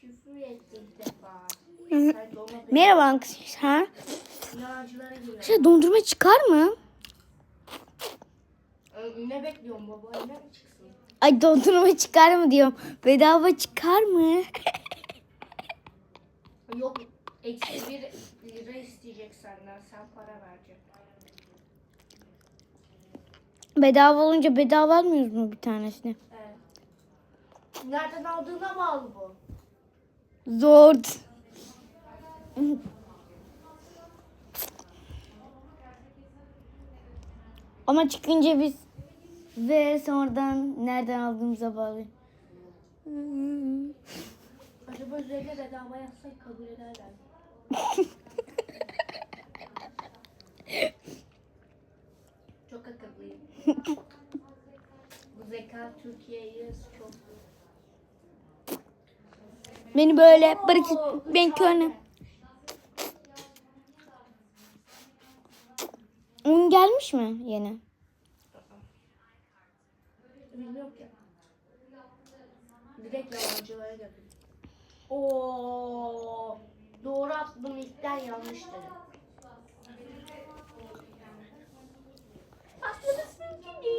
Küfür etti ilk defa. Sen Merhaba arkadaşlar. Yalancılara giriyor. Şey dondurma çıkar mı? Ee, Ne bekliyorsun baba? Ne mi çıksın? Ay dondurma çıkar mı diyorum. Bedava çıkar mı? Yok. Eksi bir lira isteyecek senden. Sen para vereceksin. bedava olunca bedava almıyoruz mu bir tanesini? Evet. Nereden aldığına bağlı bu. Zor. Ama çıkınca biz ve sonradan nereden aldığımıza bağlı. Acaba üzerine bedava yazsak kabul ederler. çok akıllıyım. Bu zeka Türkiye'yi çok... Beni böyle bırakıp ben körüne. Un gelmiş mi yeni? Direkt yalancılara götür. Oo, doğru attım ilkten yanlış dedim.